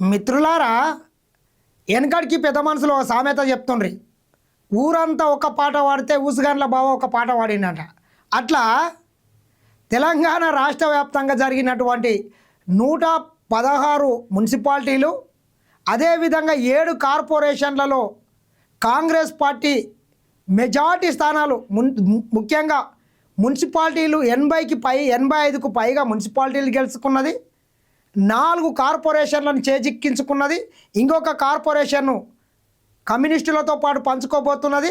మిత్రులారా వెనకడికి పెద్ద మనుషులు ఒక సామెత చెప్తుండ్రి. ఊరంతా ఒక పాట పాడితే ఊసుగాన్ల బావ ఒక పాట పాడిండట. అట్లా తెలంగాణ రాష్ట్ర వ్యాప్తంగా జరిగినటువంటి నూట పదహారు మున్సిపాలిటీలు అదేవిధంగా ఏడు కార్పొరేషన్లలో కాంగ్రెస్ పార్టీ మెజార్టీ స్థానాలు మున్ ముఖ్యంగా మున్సిపాలిటీలు ఎనభైకి పై ఎనభై ఐదుకు పైగా మున్సిపాలిటీలు గెలుచుకున్నది. నాలుగు కార్పొరేషన్లను చేజిక్కించుకున్నది ఇంకొక కార్పొరేషన్ను కమ్యూనిస్టులతో పాటు పంచుకోబోతున్నది.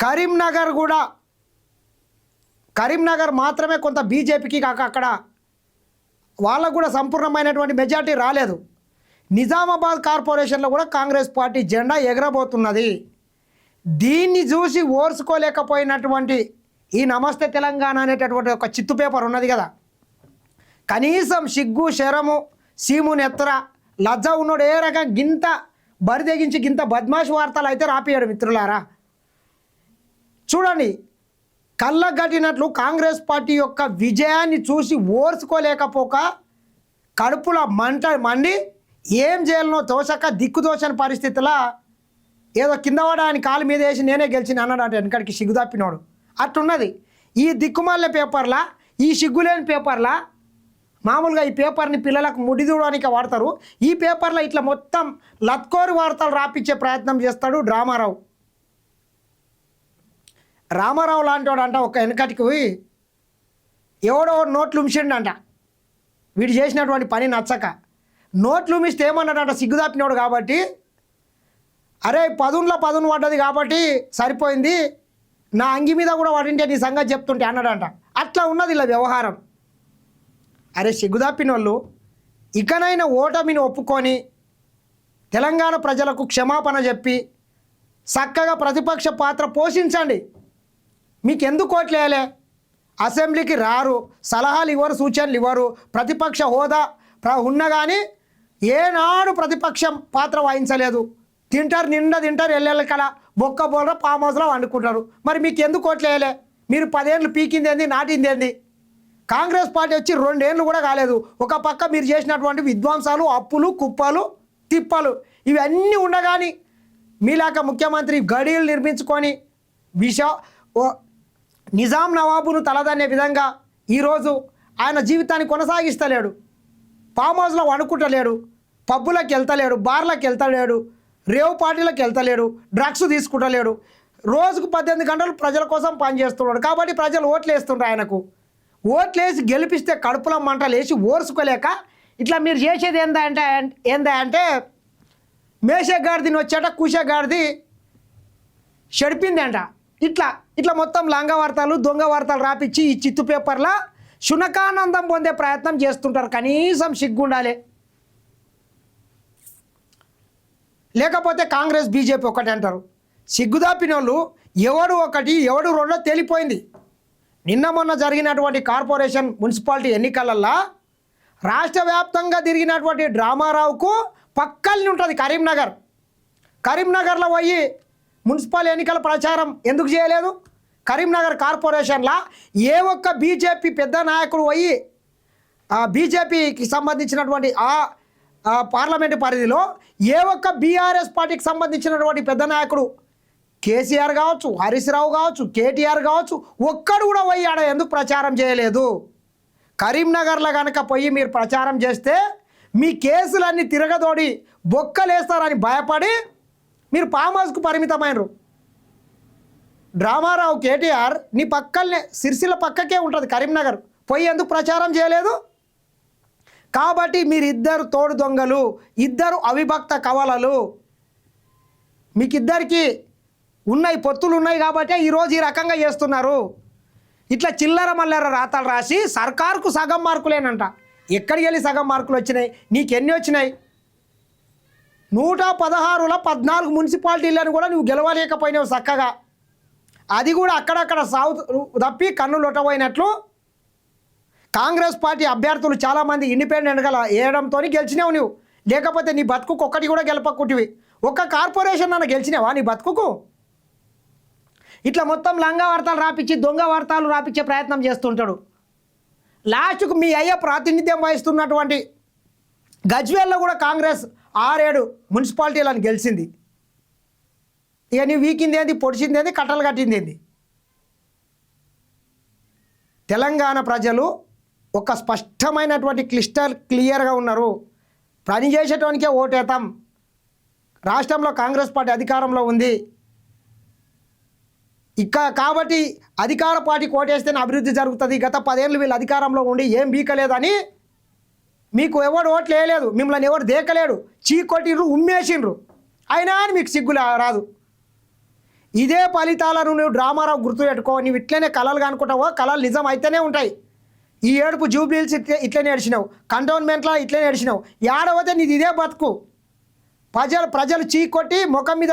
కరీంనగర్ కూడా కరీంనగర్ మాత్రమే కొంత బీజేపీకి కాక అక్కడ వాళ్ళకు కూడా సంపూర్ణమైనటువంటి మెజార్టీ రాలేదు. నిజామాబాద్ కార్పొరేషన్లో కూడా కాంగ్రెస్ పార్టీ జెండా ఎగరబోతున్నది. దీన్ని చూసి ఓర్చుకోలేకపోయినటువంటి ఈ నమస్తే తెలంగాణ అనేటటువంటి ఒక చిత్తు పేపర్ ఉన్నది కదా. కనీసం సిగ్గు శరము సీము నెత్తర లజ్జ ఉన్నోడు ఏ రకం గింత బరిదెగించి గింత బద్మాష్ వార్తలు అయితే రాపియాడు మిత్రులారా? చూడండి కళ్ళగట్టినట్లు కాంగ్రెస్ పార్టీ యొక్క విజయాన్ని చూసి ఓర్చుకోలేకపోక కడుపులో మంట మండి ఏం చేయాలనో తోచక దిక్కు పరిస్థితిలో ఏదో కింద పడని కాలు మీద వేసి నేనే గెలిచిన అన్నాడు అంటే వెనకడికి సిగ్గు తప్పినోడు అట్టున్నది ఈ దిక్కుమాల పేపర్లా ఈ సిగ్గులేని పేపర్లా మామూలుగా ఈ పేపర్ని పిల్లలకు ముడిదూడడానికి వాడతారు. ఈ పేపర్లో ఇట్లా మొత్తం లత్కోరి వార్తలు రాపించే ప్రయత్నం చేస్తాడు డ్రామారావు రామారావు లాంటి వాడు అంట ఒక వెనకటికి పోయి ఎవడో నోట్లు ఉంచిండంట వీడు చేసినటువంటి పని నచ్చక. నోట్లు ఉమిస్తే ఏమన్నాడంట సిగ్గుదాపినోడు కాబట్టి అరే పదునులో పదును పడ్డది కాబట్టి సరిపోయింది. నా అంగి మీద కూడా వాడింటే నీ సంగతి చెప్తుంటే అన్నాడంట. అట్లా ఉన్నది ఇలా వ్యవహారం. అరే సిగ్గుదాపిన వాళ్ళు ఇకనైనా ఓటమిని ఒప్పుకొని తెలంగాణ ప్రజలకు క్షమాపణ చెప్పి చక్కగా ప్రతిపక్ష పాత్ర పోషించండి. మీకు ఎందుకు ఓట్లేయలే అసెంబ్లీకి రారు సలహాలు ఇవ్వరు సూచనలు ఇవ్వరు ప్రతిపక్ష హోదా ప్ర ఉన్న కానీ ఏనాడు ప్రతిపక్షం పాత్ర వహించలేదు. తింటారు నిండా తింటారు ఎల్లెళ్ళ కళ బొక్క బోలర పామోసలో వండుకుంటారు మరి మీకు ఎందుకు ఓట్లేయలే మీరు పదేళ్ళు పీకింది ఏంది నాటింది ఏంది కాంగ్రెస్ పార్టీ వచ్చి రెండేళ్ళు కూడా కాలేదు. ఒక పక్క మీరు చేసినటువంటి విధ్వంసాలు అప్పులు కుప్పలు తిప్పలు ఇవన్నీ ఉండగాని మీలాక ముఖ్యమంత్రి గడియలు నిర్మించుకొని విష ఓ- నిజాం నవాబును తలదన్నే విధంగా ఈరోజు ఆయన జీవితాన్ని కొనసాగిస్తలేడు. ఫామ్ హౌస్లో వణుకుంటలేడు పబ్బులకు వెళ్తలేడు బార్లకు వెళ్తలేడు రేవు పార్టీలకు వెళ్తలేడు డ్రగ్స్ తీసుకుంటలేడు. రోజుకు పద్దెనిమిది గంటలు ప్రజల కోసం పనిచేస్తున్నాడు. కాబట్టి ప్రజలు ఓట్లు వేస్తుండ్రు ఆయనకు. ఓట్లేసి గెలిపిస్తే కడుపులో మంటలు వేసి ఓర్చుకోలేక ఇట్లా మీరు చేసేది ఏందా అంటే ఏందా అంటే మేషే గాడిదిని వచ్చాట కూషే గాడిది ఇట్లా ఇట్లా మొత్తం లంగ వార్తలు దొంగ వార్తలు రాపిచ్చి ఈ చిత్తు పేపర్లో శునకానందం పొందే ప్రయత్నం చేస్తుంటారు. కనీసం సిగ్గుండాలి. లేకపోతే కాంగ్రెస్ బీజేపీ ఒకటి అంటారు సిగ్గుదాపిన వాళ్ళు ఎవడు ఒకటి ఎవడు రెండో తేలిపోయింది. నిన్న మొన్న జరిగినటువంటి కార్పొరేషన్ మున్సిపాలిటీ ఎన్నికలల్లో రాష్ట్ర వ్యాప్తంగా తిరిగినటువంటి డ్రామారావుకు పక్కల్ని ఉంటుంది కరీంనగర్. కరీంనగర్లో పోయి మున్సిపల్ ఎన్నికల ప్రచారం ఎందుకు చేయలేదు? కరీంనగర్ కార్పొరేషన్లో ఏ ఒక్క బీజేపీ పెద్ద నాయకుడు పోయి బీజేపీకి సంబంధించినటువంటి ఆ ఆ పార్లమెంటు పరిధిలో ఏ ఒక్క బీఆర్ఎస్ పార్టీకి సంబంధించినటువంటి పెద్ద నాయకుడు కేసీఆర్ కావచ్చు హరీష్ రావు కావచ్చు కేటీఆర్ కావచ్చు ఒక్కడు కూడా పోయి ఆడ ఎందుకు ప్రచారం చేయలేదు? కరీంనగర్లో కనుక పోయి మీరు ప్రచారం చేస్తే మీ కేసులన్నీ తిరగదోడి బొక్కలేస్తారని భయపడి మీరు ఫామ్ హౌస్కు పరిమితమైనరు. డ్రామారావు కేటీఆర్ నీ పక్కనే సిరిసిల పక్కకే ఉంటుంది కరీంనగర్. పోయి ఎందుకు ప్రచారం చేయలేదు? కాబట్టి మీరిద్దరు తోడు దొంగలు ఇద్దరు అవిభక్త కవలలు. మీకిద్దరికీ ఉన్నాయి పొత్తులు ఉన్నాయి కాబట్టి ఈరోజు ఈ రకంగా చేస్తున్నారు. ఇట్లా చిల్లర మల్లర రాతలు రాసి సర్కారుకు సగం మార్కులేనంట. ఎక్కడికి వెళ్ళి సగం మార్కులు వచ్చినాయి? నీకెన్ని వచ్చినాయి? నూట పదహారులో పద్నాలుగు మున్సిపాలిటీలను కూడా నువ్వు గెలవలేకపోయినావు చక్కగా. అది కూడా అక్కడక్కడ సాగు తప్పి కన్ను లొట్టబోయినట్లు కాంగ్రెస్ పార్టీ అభ్యర్థులు చాలామంది ఇండిపెండెంట్గా వేయడంతో గెలిచినావు నువ్వు. లేకపోతే నీ బతుకుకు ఒక్కటి కూడా గెలపకుంటివి. ఒక్క కార్పొరేషన్ నన్ను గెలిచినావా నీ బతుకుకు? ఇట్లా మొత్తం లంగా వార్తలు రాపించి దొంగ వార్తలు రాపించే ప్రయత్నం చేస్తుంటాడు. లాస్ట్కు మీ అయ్య ప్రాతినిధ్యం వహిస్తున్నటువంటి గజ్వేల్లో కూడా కాంగ్రెస్ ఆరేడు మున్సిపాలిటీలను గెలిచింది. ఇక నీ వీకింది ఏంది పొడిచింది ఏంది కట్టలు కట్టింది ఏంది? తెలంగాణ ప్రజలు ఒక స్పష్టమైనటువంటి క్లిస్టర్ క్లియర్గా ఉన్నారు. పని చేసేటోనికే ఓటేతాం రాష్ట్రంలో కాంగ్రెస్ పార్టీ అధికారంలో ఉంది. ఇక కాబట్టి అధికార పార్టీ కోటేస్తేనే అభివృద్ధి జరుగుతుంది. గత పదేళ్ళు వీళ్ళు అధికారంలో ఉండి ఏం బీకలేదని మీకు ఎవడు ఓట్లు వేయలేదు. మిమ్మల్ని ఎవరు దేకలేడు. చీకొట్టిర్రు ఉమ్మేసిండ్రు. అయినా అని మీకు సిగ్గులు రాదు. ఇదే ఫలితాలను నువ్వు డ్రామారావు గుర్తుపెట్టుకో నువ్వు ఇట్లనే కళలు అనుకుంటావో కళలు నిజం అయితేనే ఉంటాయి. ఈ ఏడుపు జూబ్లీల్స్ ఇట్లే ఇట్లనే ఏడిచినావు. కంటోన్మెంట్లో ఇట్లనే ఏడిచినావు. ఏడవతే నీది ఇదే బతుకు. ప్రజలు ప్రజలు చీకొట్టి ముఖం మీద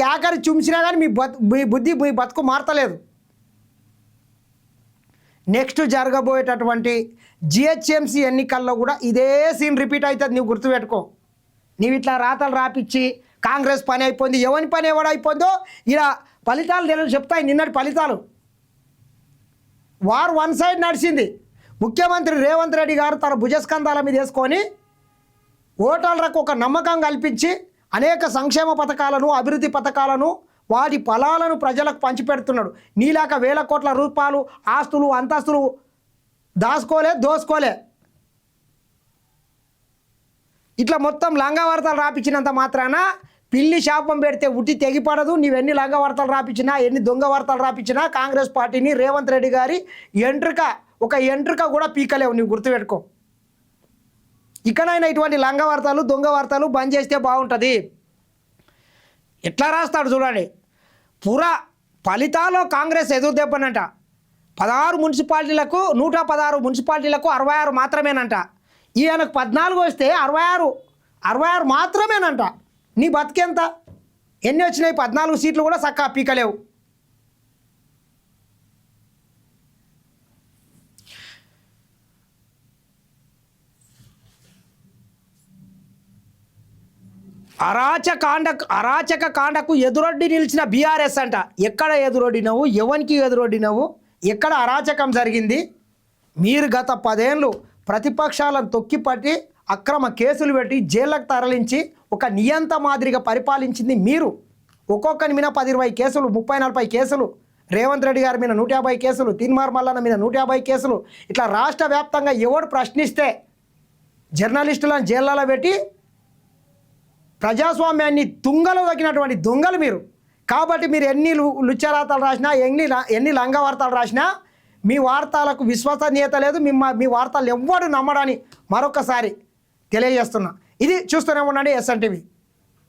కేకరి చుంచినా కానీ మీ బత్ మీ బుద్ధి మీ బతుకు మారతలేదు. నెక్స్ట్ జరగబోయేటటువంటి జిహెచ్ఎంసీ ఎన్నికల్లో కూడా ఇదే సీన్ రిపీట్ అవుతుంది. నువ్వు గుర్తుపెట్టుకో. నీవు ఇట్లా రాతలు రాపిచ్చి కాంగ్రెస్ పని అయిపోయింది. ఎవరి పని ఎవడు అయిపోయిందో ఇలా ఫలితాలు తెలియదు చెప్తాయి. నిన్నటి ఫలితాలు. వారు వన్ సైడ్ నడిచింది. ముఖ్యమంత్రి రేవంత్ రెడ్డి గారు తన భుజస్కంధాల మీద వేసుకొని ఓటర్లకు ఒక నమ్మకం కల్పించి అనేక సంక్షేమ పథకాలను అభివృద్ధి పథకాలను వాటి ఫలాలను ప్రజలకు పంచిపెడుతున్నాడు. నీలాక వేల కోట్ల రూపాయలు ఆస్తులు అంతస్తులు దాచుకోలే దోసుకోలే ఇట్లా మొత్తం లంగా వార్తలు రాపించినంత మాత్రాన పిల్లి శాపం పెడితే ఉట్టి తెగిపడదు. నీవెన్ని లంగా వార్తలు రాపించినా ఎన్ని దొంగ వార్తలు రాపించినా కాంగ్రెస్ పార్టీని రేవంత్ రెడ్డి గారి ఎంట్రుక ఒక ఎంట్రుక కూడా పీకలేవు. నీవు గుర్తుపెట్టుకో. ఇకనైనా ఇటువంటి లంగ వార్తలు దొంగ వార్తలు బంద్ చేస్తే బాగుంటుంది. ఎట్లా రాస్తాడు చూడండి. పుర ఫలితాల్లో కాంగ్రెస్ ఎదురు దెబ్బనంట. పదహారు మున్సిపాలిటీలకు నూట పదహారు మున్సిపాలిటీలకు అరవై ఆరు మాత్రమేనంట. ఈయనకు పద్నాలుగు వస్తే అరవై ఆరు అరవై ఆరు మాత్రమేనంట. నీ బతికెంత? ఎన్ని వచ్చినాయి? పద్నాలుగు సీట్లు కూడా చక్కగా పీకలేవు. అరాచకాండ అరాచక కాండకు ఎదురొడ్డి నిలిచిన బీఆర్ఎస్ అంట. ఎక్కడ ఎదురొడ్డినవు? ఎవరికి ఎదురొడ్డినవు? ఎక్కడ అరాచకం జరిగింది? మీరు గత పదేళ్ళు ప్రతిపక్షాలను తొక్కిపట్టి అక్రమ కేసులు పెట్టి జైళ్ళకు తరలించి ఒక నియంత మాదిరిగా పరిపాలించింది మీరు. ఒక్కొక్కరి మీద పది ఇరవై కేసులు ముప్పై నలభై కేసులు రేవంత్ రెడ్డి గారి మీద నూట యాభై కేసులు తిన్మార్ మల్లన్న మీద నూట యాభై కేసులు ఇట్లా రాష్ట్ర వ్యాప్తంగా ఎవడు ప్రశ్నిస్తే జర్నలిస్టులను జైళ్ళలో పెట్టి ప్రజాస్వామ్యాన్ని తుంగలో దొక్కినటువంటి దొంగలు మీరు. కాబట్టి మీరు ఎన్ని లుచ్చరాతలు రాసినా ఎన్ని ల- ఎన్ని లంగ వార్తలు రాసినా మీ వార్తలకు విశ్వసనీయత లేదు మీ మీ వార్తలు ఎవ్వడు నమ్మడని మరొకసారి తెలియజేస్తున్నా. ఇది చూస్తూనే ఉండండి ఎస్ఎన్టీవీ